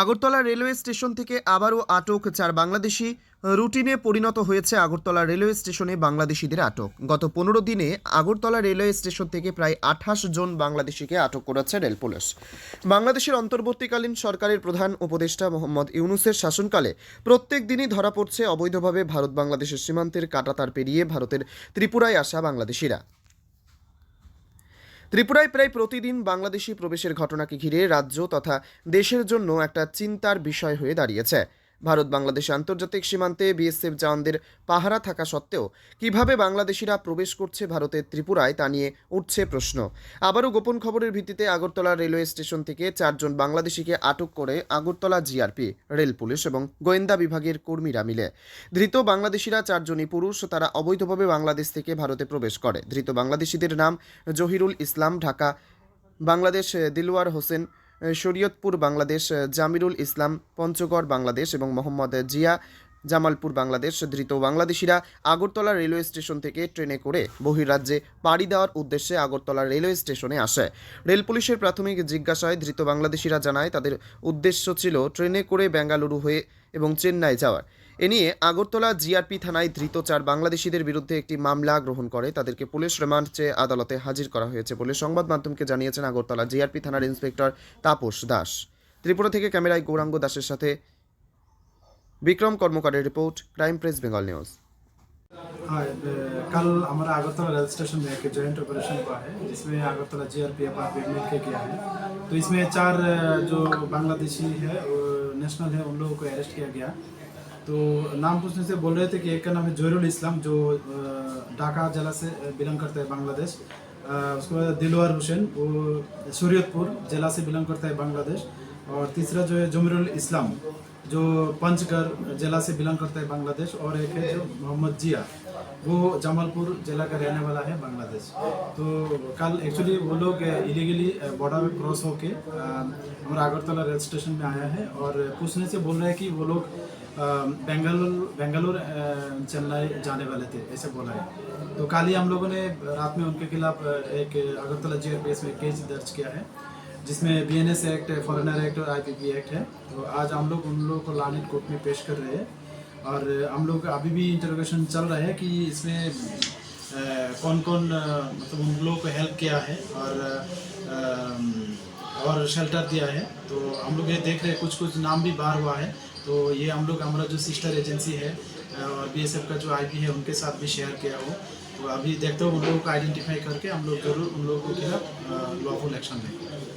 Agartala railway station থেকে আবারও আটক চার বাংলাদেশি। রুটিনে পরিণত হয়েছে আগরতলা রেলওয়ে স্টেশনে বাংলাদেশিদের আটক। গত পনেরো দিনে আগরতলা রেলওয়ে স্টেশন থেকে প্রায় আঠাশ জন বাংলাদেশিকে আটক করেছে রেল পুলিশ। বাংলাদেশের অন্তর্বর্তীকালীন সরকারের প্রধান উপদেষ্টা মোহাম্মদ ইউনুসের শাসনকালে প্রত্যেক দিনই ধরা পড়ছে অবৈধভাবে ভারত বাংলাদেশের সীমান্তের কাটাতার পেরিয়ে ভারতের ত্রিপুরায় আসা বাংলাদেশিরা। ত্রিপুরায় প্রায় প্রতিদিন বাংলাদেশি প্রবেশের ঘটনাকে ঘিরে রাজ্য তথা দেশের জন্য একটা চিন্তার বিষয় হয়ে দাঁড়িয়েছে। ভারত বাংলাদেশ আন্তর্জাতিক সীমান্তে বিএসএফ জওয়ানদের পাহারা থাকা সত্ত্বেও কীভাবে বাংলাদেশিরা প্রবেশ করছে ভারতের ত্রিপুরায় তা নিয়ে উঠছে প্রশ্ন। আবারও গোপন খবরের ভিত্তিতে আগরতলা রেলওয়ে স্টেশন থেকে চারজন বাংলাদেশিকে আটক করে আগরতলা জিআরপি, রেল পুলিশ এবং গোয়েন্দা বিভাগের কর্মীরা মিলে। ধৃত বাংলাদেশিরা চারজনই পুরুষ, তারা অবৈধভাবে বাংলাদেশ থেকে ভারতে প্রবেশ করে। ধৃত বাংলাদেশিদের নাম জহিরুল ইসলাম, ঢাকা, বাংলাদেশ, দিলওয়ার হোসেন শরীয়তপুর বাংলাদেশ জামিরুল ইসলাম পঞ্চগড় বাংলাদেশ এবং মোহাম্মদ জিয়া জামালপুর, বাংলাদেশ। ধৃত বাংলাদেশিরা আগরতলা রেলওয়ে স্টেশন থেকে ট্রেনে করে বহির্রাজ্যে পাড়ি দেওয়ার উদ্দেশ্যে আগরতলা রেলওয়ে স্টেশনে আসে। রেল পুলিশের প্রাথমিক জিজ্ঞাসায় ধৃত বাংলাদেশিরা জানায়, তাদের উদ্দেশ্য ছিল ট্রেনে করে বেঙ্গালুরু হয়ে এবং চেন্নাই যাওয়ার। এ নিয়ে আগরতলা জিআরপি থানায় ধৃত চার বাংলাদেশিদের বিরুদ্ধে একটি মামলা গ্রহণ করে। তাদেরকে পুলিশ রিমান্ড চেয়ে আদালতে হাজির করা হয়েছে বলে সংবাদ মাধ্যমকে জানিয়েছেন আগরতলা জিআরপি থানার ইন্সপেক্টর তাপস দাস। ত্রিপুরা থেকে ক্যামেরায় গৌরাঙ্গ দাসের সাথে Bikram কর্মকারের report crime press Bengal news हाँ अ, कल हमारा अगरतला रेल स्टेशन में एक जॉइंट ऑपरेशन हुआ है जिसमें अगरतला जीआरपीएफ और मिल के किया है तो इसमें चार अ, जो बांग्लादेशी है वो नेशनल है उन लोगों को अरेस्ट किया गया तो नाम पूछने से बोल रहे थे कि एक का नाम है जोहरुल इस्लाम जो अ, ढाका जिला से बिलोंग करता है बांग्लादेश अ, उसके बाद दिलवार हुसैन वो शरीयतपुर जिला से बिलोंग करता है बांग्लादेश और तीसरा जो है जुमरुल इस्लाम जो पंचगढ़ जिला से बिलोंग करता है बांग्लादेश, और एक है जो मोहम्मद जिया, वो जमालपुर जिला का रहने वाला है बांग्लादेश। तो कल एक्चुअली वो लोग इलीगली बॉर्डर में क्रॉस होके हमारा अगरतला रेल स्टेशन में आया है, और पूछने से बोल रहे हैं कि वो लोग बेंगलुरु बेंगलुरु चेन्नई जाने वाले थे, ऐसे बोला है। तो कल ही हम लोगों ने रात में उनके खिलाफ एक अगरतला जी में केस दर्ज किया है। जिसमें B N S act foreigner act और आई पी पी एक्ट है। तो आज हम लोग उन लोगों को लानेट कोर्ट में पेश कर रहे हैं। और हम लोग अभी भी इंटरोगेशन चल रहा है कि इसमें कौन कौन मतलब उन लोगों को हेल्प किया है और और शेल्टर दिया है। तो हम लोग ये देख रहे हैं कुछ कुछ नाम भी बाहर हुआ है। तो ये हम लोग, हमारा जो सिस्टर एजेंसी है और बीएसएफ का जो आई है, उनके साथ भी शेयर किया हो। तो अभी देखते हो, उन लोगों को आइडेंटिफाई करके हम लोग ज़रूर उन लोगों के खिलाफ लॉफुल एक्शन लेंगे